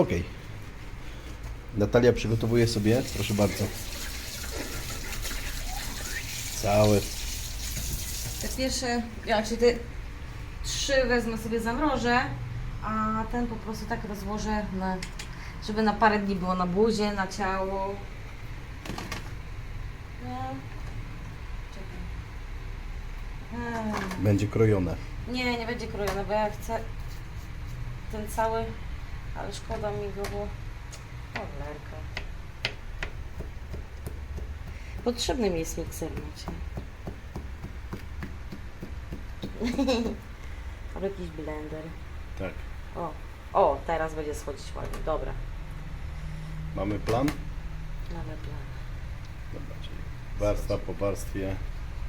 Okej. Natalia przygotowuje sobie, proszę bardzo. Całe. Te pierwsze, ja, czyli te trzy wezmę sobie zamrożę, a ten po prostu tak rozłożę, na, żeby na parę dni było na buzie, na ciało. No. Czekaj. Eee. Będzie krojone. Nie, nie będzie krojone, bo ja chcę ten cały, ale szkoda mi go, bo... Cholerka. Potrzebny mi jest mikser, macie. Albo jakiś blender. Tak. O, o, teraz będzie schodzić ładnie, dobra. Mamy plan? Mamy plan. Dobra, czyli warstwa po warstwie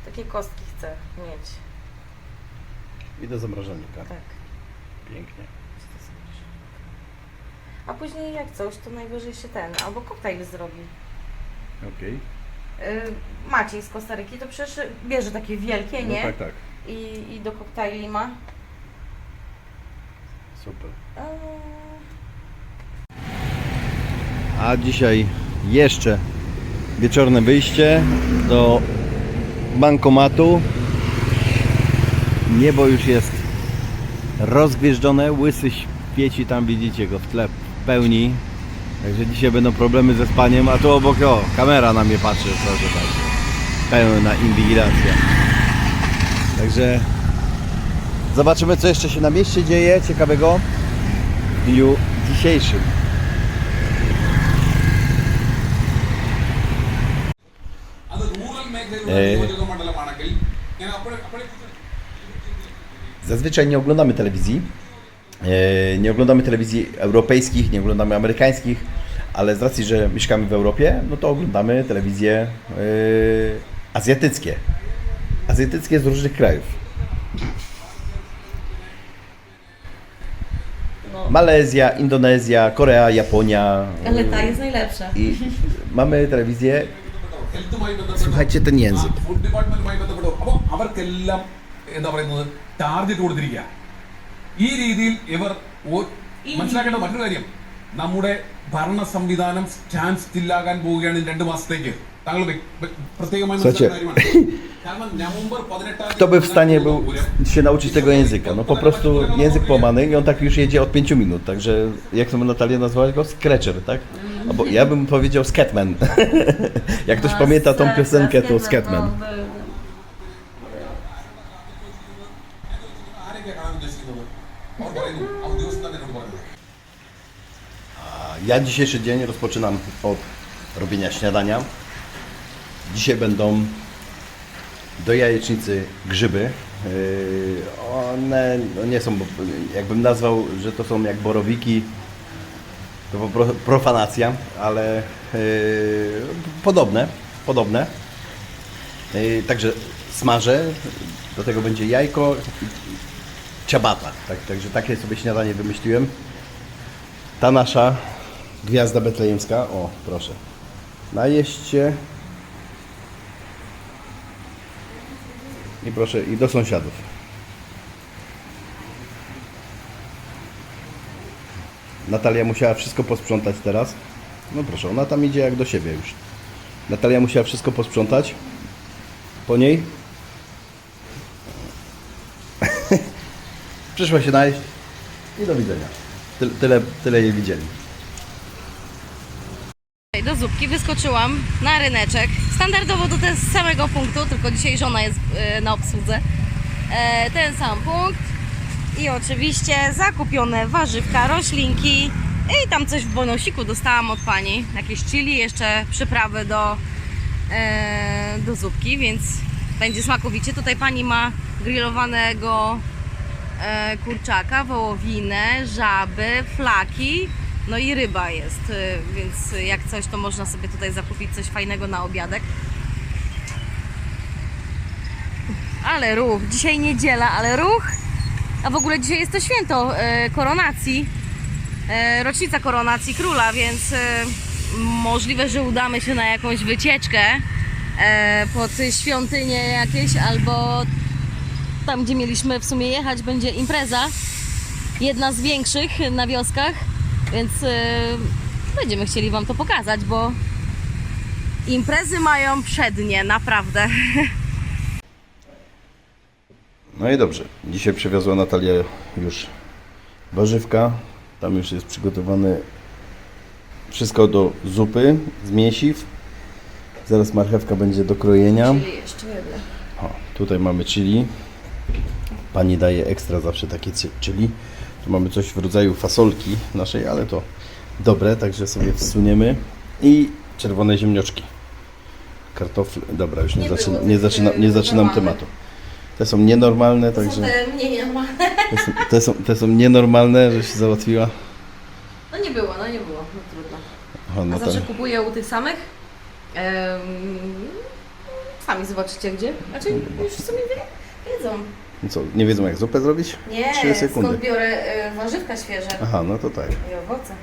Takie kostki chcę mieć, i do zamrażalnika. tak. Pięknie. A później jak coś, to najwyżej się ten, albo koktajl zrobi. Okej. Y, Maciej z Kostaryki to przecież bierze takie wielkie, No nie? tak, tak. I, I do koktajli ma. Super. Eee, A dzisiaj jeszcze wieczorne wyjście do bankomatu. Niebo już jest rozgwieżdżone, łysy świeci tam, widzicie go w tle w pełni. Także dzisiaj będą problemy ze spaniem, a tu obok, o, kamera na mnie patrzy, proszę bardzo. Pełna inwigilacja. Także zobaczymy, co jeszcze się na mieście dzieje ciekawego w dniu dzisiejszym. Zazwyczaj nie oglądamy telewizji, E, Nie oglądamy telewizji europejskich, nie oglądamy amerykańskich, ale z racji, że mieszkamy w Europie, no to oglądamy telewizje e, azjatyckie. Azjatyckie z różnych krajów. no, Malezja, Indonezja, Korea, Japonia. ale ta jest najlepsza. I mamy telewizję. ഹെൽത്തുമായി ബന്ധപ്പെട്ട് Słuchajcie ten język. Food ഡിപ്പാർട്ട്മെന്റുമായി ബന്ധപ്പെടും അപ്പോൾ അവർക്കെല്ലാം എന്താ പറയുന്നത് ടാർഗറ്റ് കൊടുത്തിരിക്കുക ഈ രീതിയിൽ ഇവർ ഓ- മനസ്സിലാക്കേണ്ട മറ്റൊരു കാര്യം നമ്മുടെ ഭരണ സംവിധാനം സ്റ്റാൻഡ് സ്റ്റില്ലാകാൻ പോവുകയാണ് ഈ രണ്ട് മാസത്തേക്ക് താങ്കൾ വ്യ- വ്യ- പ്രത്യേകമായി Słuchajcie. മനസ്സിലാക്കേണ്ട കാര്യമാണ് കാരണം നവംബർ പതിനെട്ടാം Kto by w stanie był Pooram się nauczyć tego języka? No po prostu język połamany i on tak już jedzie od 5 minut, także jak to Natalia nazwała go? Scratcher, tak? Albo ja bym powiedział Scatman. jak ktoś pamięta tą piosenkę, to Scatman. Ja dzisiejszy dzień rozpoczynam od robienia śniadania. Dzisiaj będą do jajecznicy grzyby. Yy, One no nie są, jakbym nazwał, że to są jak borowiki, to profanacja, ale yy, podobne, podobne. Yy, Także smażę, do tego będzie jajko i ciabata. Tak, także takie sobie śniadanie wymyśliłem. Ta nasza gwiazda betlejemska, o proszę, najeść i proszę, i do sąsiadów. Natalia musiała wszystko posprzątać teraz. No proszę, ona tam idzie jak do siebie już. Natalia musiała wszystko posprzątać. Po niej. Przyszła się najeść i do widzenia. Tyle, tyle, tyle jej widzieli. Zupki wyskoczyłam na ryneczek. Standardowo do tego samego punktu, tylko dzisiaj żona jest e, na obsłudze. E, Ten sam punkt. I oczywiście zakupione warzywka, roślinki. I tam coś w bonosiku dostałam od pani. Jakieś chili, jeszcze przyprawy do, e, do zupki, więc będzie smakowicie. Tutaj pani ma grillowanego kurczaka, wołowinę, żaby, flaki, no i ryba jest, e, więc jak coś, to można sobie tutaj zakupić coś fajnego na obiadek. Ale ruch, dzisiaj niedziela, ale ruch, a w ogóle dzisiaj jest to święto e, koronacji, e, rocznica koronacji króla, więc możliwe, że udamy się na jakąś wycieczkę pod świątynię jakieś albo tam, gdzie mieliśmy w sumie jechać, będzie impreza. Jedna z większych na wioskach. Więc e, będziemy chcieli Wam to pokazać, bo imprezy mają przednie, naprawdę. No i dobrze. Dzisiaj przywiozła Natalia już warzywka. Tam już jest przygotowane wszystko do zupy z mięsiw. Zaraz marchewka będzie do krojenia. Czyli jeszcze jedno. O, tutaj mamy chili. Pani daje ekstra zawsze takie chili. Tu mamy coś w rodzaju fasolki naszej, ale to dobre, także sobie wsuniemy. I czerwone ziemnioczki. Kartofle. Dobra, już nie, zaczyna, nie, zaczyna, nie zaczynam normalnych. tematu. Te są nienormalne, także te są, te są, te są nienormalne, że się załatwiła. No nie było, no nie było, no trudno. O, A no to, zawsze kupuję u tych samych. Em, sami zobaczycie gdzie. Znaczy już w sumie wie, wiedzą. No co, nie wiedzą jak zupę zrobić? Nie, Trzy sekundy. skąd biorę e, warzywka świeże Aha, no to tak. i owoce.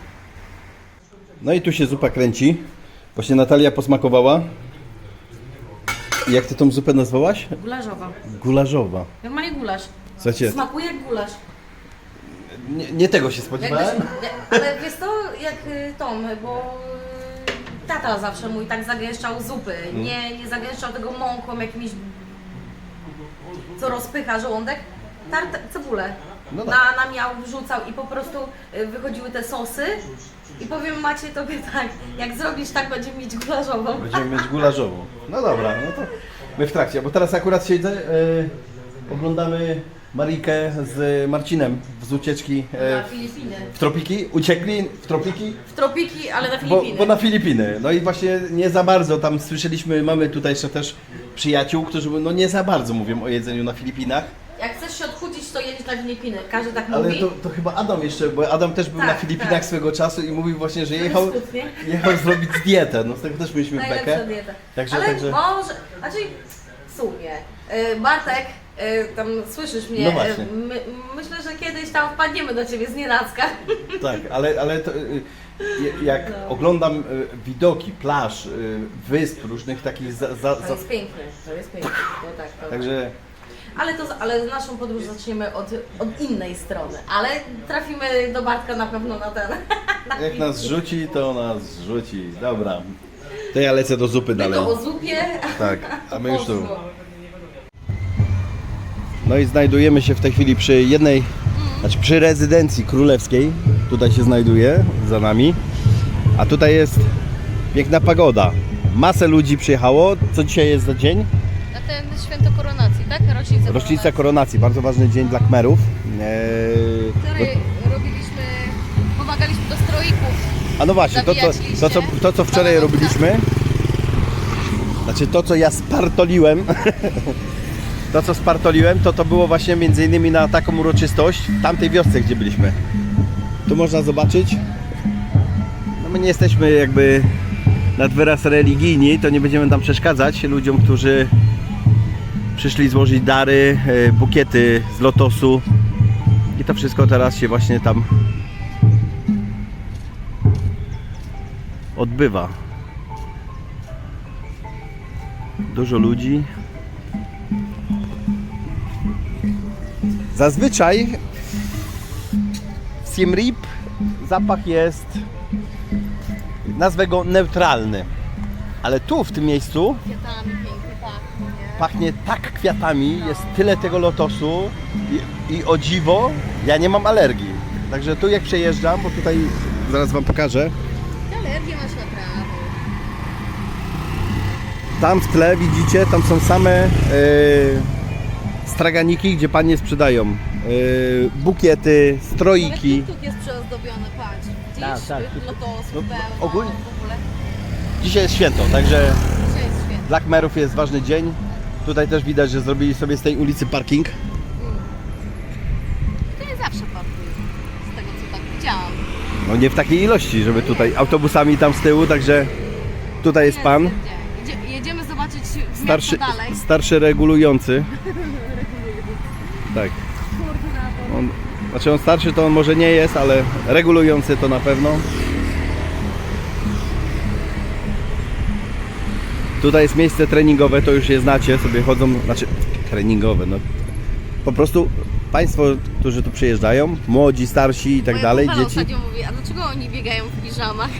No i tu się zupa kręci. Właśnie Natalia posmakowała. I Jak ty tą zupę nazwałaś? Gulaszowa. Gularzowa. Normalnie gulasz. Słuchajcie, Smakuje jak gulasz. nie, nie tego się Jakbyś, spodziewałem. nie, ale wiesz to jak y, Tom, bo y, tata zawsze mój tak zagęszczał zupy. Nie, nie zagęszczał tego mąką jakimiś, co rozpycha żołądek. Tart, cebulę. No tak. na, na miał wrzucał i po prostu y, wychodziły te sosy. I powiem Macie tobie tak, jak zrobisz tak, będziemy mieć gularzową. Będziemy mieć gularzową. No dobra, no to my w trakcie, bo teraz akurat siedzę, e, oglądamy Marikę z Marcinem z ucieczki Na e, Filipiny. w tropiki. Uciekli w tropiki, W tropiki, ale na bo, Filipiny. bo na Filipiny. No i właśnie nie za bardzo tam słyszeliśmy, mamy tutaj jeszcze też przyjaciół, którzy no nie za bardzo mówią o jedzeniu na Filipinach. Jak chcesz się odchudzić, to jedziesz na Filipiny. Każdy tak Ale mówi. to, to chyba Adam jeszcze, bo Adam też był Tak, na Filipinach tak. swego czasu i mówił właśnie, że jechał, skutnie. jechał zrobić dietę. No z tego też mieliśmy Najlepsza bekę. dieta. Także, Ale także... może, znaczy w sumie, y, Bartek, y, tam słyszysz mnie, No właśnie. y, my, myślę, że kiedyś tam wpadniemy do Ciebie z nienacka. Tak, ale, ale to, y, y, jak No. oglądam y, widoki, plaż, y, wysp, różnych takich za, za, To za, jest piękne, to jest piękne, to tak, to tak. Także Ale, to, ale naszą podróż zaczniemy od, od innej strony, ale trafimy do Bartka na pewno na ten. jak nas rzuci, to nas rzuci. Dobra. To ja lecę do zupy dalej. to o zupie, Tak, a my już tu. poszło. No i znajdujemy się w tej chwili przy jednej, znaczy przy rezydencji królewskiej. Tutaj się znajduje za nami. A tutaj jest piękna pogoda. Masę ludzi przyjechało. Co dzisiaj jest za dzień? Na ten święto koronacji, tak? Rocznica, Rocznica koronacji, bardzo ważny dzień dla Kmerów. Eee, który robiliśmy, pomagaliśmy do stroików. A no właśnie, to co, Zabijać to, co, liście. to co wczoraj robiliśmy, znaczy to co ja spartoliłem, to co spartoliłem, to to było właśnie między innymi na taką uroczystość w tamtej wiosce, gdzie byliśmy. Tu można zobaczyć, no my nie jesteśmy jakby nad wyraz religijni, to nie będziemy tam przeszkadzać ludziom, którzy przyszli złożyć dary, e, bukiety z lotosu i to wszystko teraz się właśnie tam odbywa. Dużo ludzi. Zazwyczaj w Siem Reap zapach jest, nazwę go neutralny. Ale tu, w tym miejscu, Kwiatami pięknie pachnie, nie? pachnie tak kwiatami, jest tyle tego lotosu i, i o dziwo, ja nie mam alergii. Także tu jak przejeżdżam, bo tutaj zaraz Wam pokażę, Alergię masz naprawdę. Tam w tle widzicie, tam są same e, straganiki, gdzie panie sprzedają e, bukiety, stroiki. Nawet tuk jest przeozdobiony, patrz. Widzisz? Tak, tak. Lotos, No, pełno, ogólnie- w ogóle. Dzisiaj jest święto, także Dzisiaj jest świetnie. dla Kmerów jest ważny dzień. Tutaj też widać, że zrobili sobie z tej ulicy parking. To nie zawsze parkuję, z tego co tak widziałam. No nie w takiej ilości, żeby tutaj autobusami tam z tyłu, także tutaj jest pan, Jedzie, jedziemy zobaczyć w starszy, miasto dalej. starszy regulujący. Tak. On, znaczy on starszy to on może nie jest, ale regulujący to na pewno. Tutaj jest miejsce treningowe, to już je znacie, sobie chodzą, znaczy treningowe, no po prostu Państwo, którzy tu przyjeżdżają, młodzi, starsi i tak Moja dalej, dzieci. ostatnio mówi, a dlaczego oni biegają w piżamach?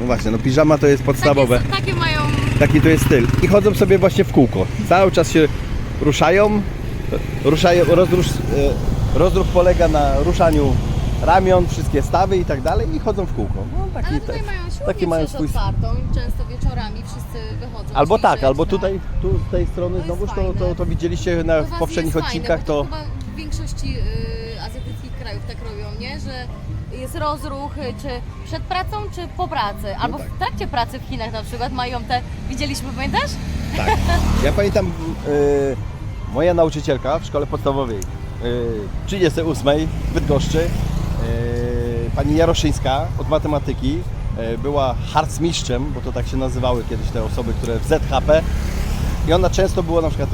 No właśnie, no piżama to jest podstawowe. Takie, takie mają... Taki to jest styl. I chodzą sobie właśnie w kółko. Cały czas się ruszają. Ruszają rozrusz, e, rozruch polega na ruszaniu ramion, wszystkie stawy i tak dalej i chodzą w kółko. No, taki, Ale tutaj mają taki mają swój otwartą i często wieczorami wszyscy wychodzą Albo tak, ćwiczyć, albo tutaj, tu z tej strony jest znowuż to, to, to widzieliście na, U w was poprzednich odcinkach, fajne, to chyba w większości y, azjatyckich krajów tak robią, nie? Że jest rozruch, y, czy przed pracą, czy po pracy. Albo tak. w trakcie pracy w Chinach na przykład mają te, widzieliśmy, pamiętasz? tak. Ja pamiętam, y, moja nauczycielka w szkole podstawowej y, 38 w Bydgoszczy, y, pani Jaroszyńska od matematyki, y, była harcmistrzem, bo to tak się nazywały kiedyś te osoby, które w ZHP i ona często była na przykład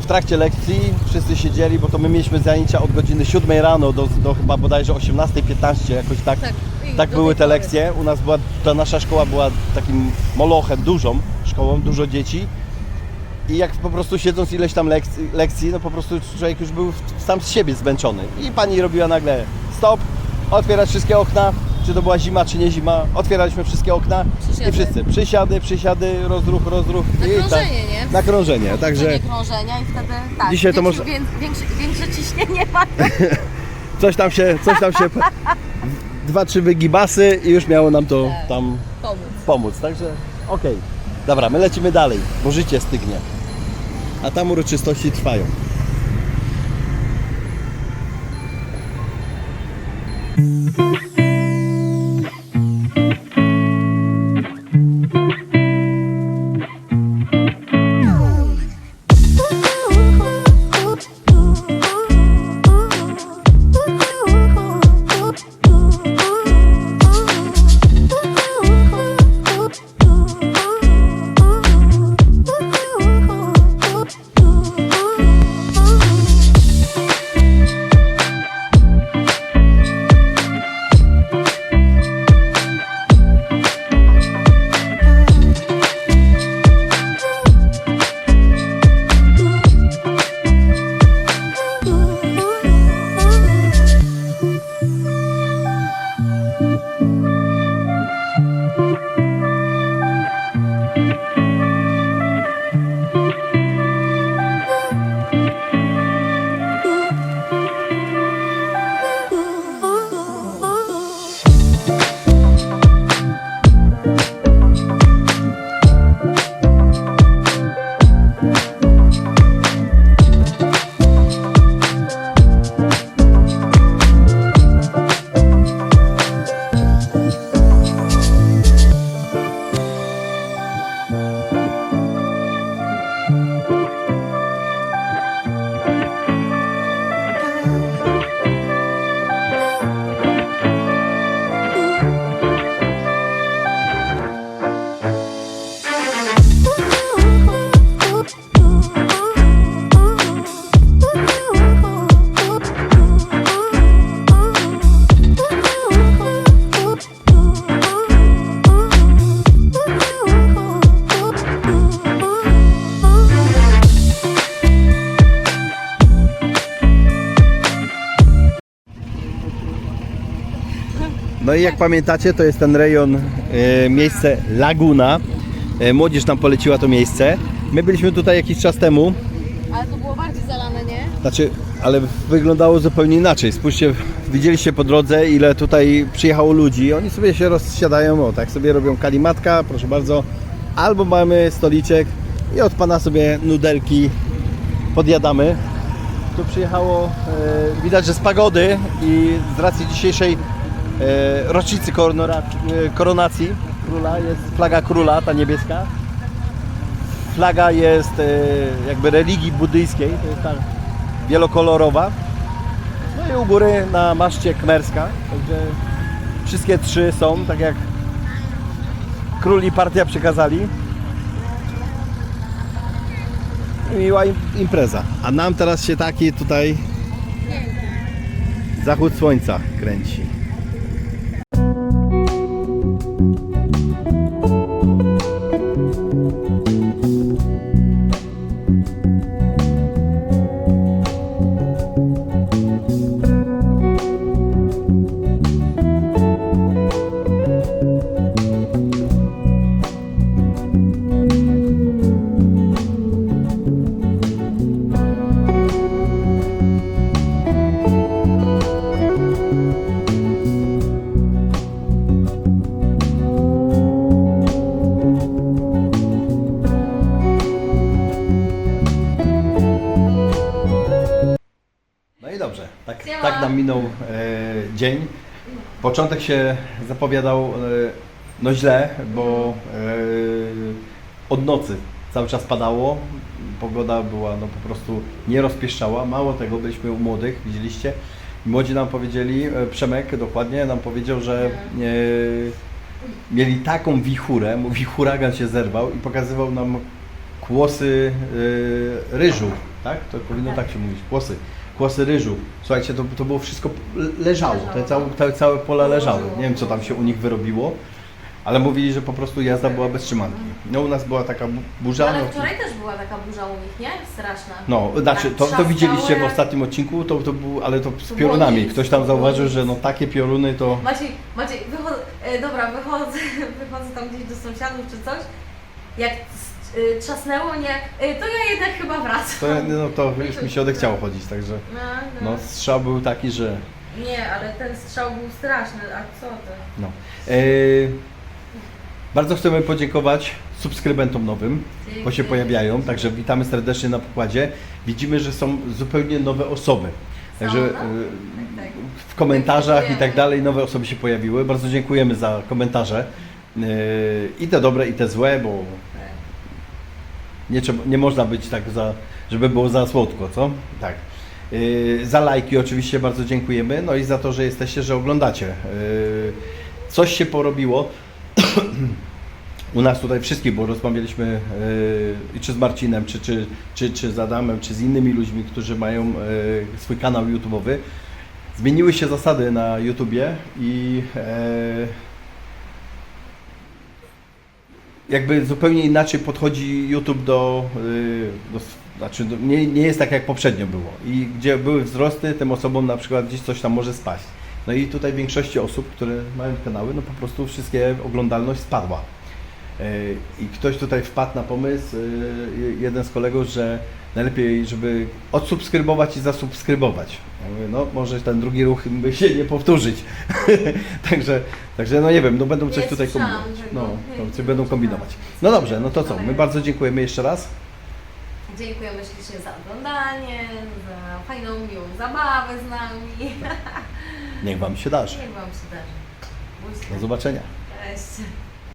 w trakcie lekcji, wszyscy siedzieli, bo to my mieliśmy zajęcia od godziny 7 rano do, do chyba bodajże 18.15, jakoś tak. Tak. Tak były te lekcje. U nas była, ta nasza szkoła była takim molochem dużą szkołą, dużo dzieci. I jak po prostu siedząc ileś tam lekcji, lekcji no po prostu człowiek już był sam z siebie zmęczony. I pani robiła nagle stop, otwierać wszystkie okna, czy to była zima, czy nie zima, otwieraliśmy wszystkie okna Przysiady. i wszyscy przysiady, przysiady, rozruch, rozruch. Na i tak- nie? Na krążenie, także Krążenie, krążenia i wtedy tak, Dzisiaj to większe, może- wię- większe, większe ciśnienie ma. coś tam się, coś tam się, dwa, trzy wygibasy i już miało nam to Tak. tam pomóc. pomóc. Także okej. Dobra, my lecimy dalej, bo życie stygnie. A tam uroczystości trwają. No i jak pamiętacie, to jest ten rejon, e, miejsce Laguna. E, młodzież nam poleciła to miejsce. My byliśmy tutaj jakiś czas temu, Ale to było bardziej zalane, nie? znaczy, ale wyglądało zupełnie inaczej. Spójrzcie, widzieliście po drodze, ile tutaj przyjechało ludzi. Oni sobie się rozsiadają, o tak sobie robią kalimatka, proszę bardzo. Albo mamy stoliczek i od pana sobie nudelki podjadamy. Tu przyjechało, e, widać, że z pagody i z racji dzisiejszej rocznicy koronora, e, koronacji króla jest flaga króla, ta niebieska. Flaga jest e, jakby religii buddyjskiej, to jest ta wielokolorowa. No i u góry na maszcie kmerska, także wszystkie trzy są, tak jak król i partia przekazali. Miła im- impreza. A nam teraz się taki tutaj zachód słońca kręci. Tak nam minął e, dzień. Początek się zapowiadał e, no źle, bo e, od nocy cały czas padało. Pogoda była no po prostu nie rozpieszczała. Mało tego, byliśmy u młodych, widzieliście. Młodzi nam powiedzieli, e, Przemek dokładnie nam powiedział, że e, mieli taką wichurę, mówi huragan się zerwał i pokazywał nam kłosy e, ryżu, tak? To powinno tak się mówić, kłosy. Kłosy ryżu. Słuchajcie, to, to było wszystko le- leżało, te całe, te całe pola leżały. Nie wiem, co tam się u nich wyrobiło, ale mówili, że po prostu jazda była bez trzymanki. No u nas była taka bu- burza. Ale no, wczoraj też była taka burza u nich, nie? Straszna. no, znaczy, to, to widzieliście w ostatnim odcinku, to, to był, ale to z piorunami. Ktoś tam zauważył, że no takie pioruny to... Maciej, Maciej, wychodzę, e, dobra, wychodzę, wychodzę tam gdzieś do sąsiadów czy coś. Jak y, trzasnęło, nie? Y, to ja jednak chyba wracam. To, no, to już mi się odechciało chodzić, także... No, no. No, strzał był taki, że... Nie, ale ten strzał był straszny, a co ty? No. E, bardzo chcemy podziękować subskrybentom nowym, bo się pojawiają, także witamy serdecznie na pokładzie. Widzimy, że są zupełnie nowe osoby. Także no? e, Tak, tak. w komentarzach i tak dalej nowe osoby się pojawiły. Bardzo dziękujemy za komentarze. E, I te dobre, i te złe, bo nie, trzeba, nie można być tak za, żeby było za słodko, co? Tak. Yy, za lajki oczywiście bardzo dziękujemy, no i za to, że jesteście, że oglądacie. Yy, coś się porobiło. U nas tutaj wszystkich, bo rozmawialiśmy yy, czy z Marcinem, czy, czy, czy, czy z Adamem, czy z innymi ludźmi, którzy mają yy, swój kanał YouTube'owy. Zmieniły się zasady na YouTubie i yy, jakby zupełnie inaczej podchodzi YouTube do, y, do znaczy do, nie, nie jest tak jak poprzednio było. I gdzie były wzrosty, tym osobom na przykład gdzieś coś tam może spaść. No i tutaj większości osób, które mają kanały, no po prostu wszystkie oglądalność spadła. Y, I ktoś tutaj wpadł na pomysł, y, jeden z kolegów, że najlepiej, żeby odsubskrybować i zasubskrybować. Ja mówię, no może ten drugi ruch by się nie powtórzyć. także, także no nie wiem, no będą coś tutaj kombinować. No, coś będą kombinować. No dobrze, no to co? My bardzo dziękujemy jeszcze raz. Dziękujemy ślicznie za oglądanie, za fajną, miłą zabawę z nami. Niech Wam się darzy. Niech Wam się darzy. Do zobaczenia. Cześć.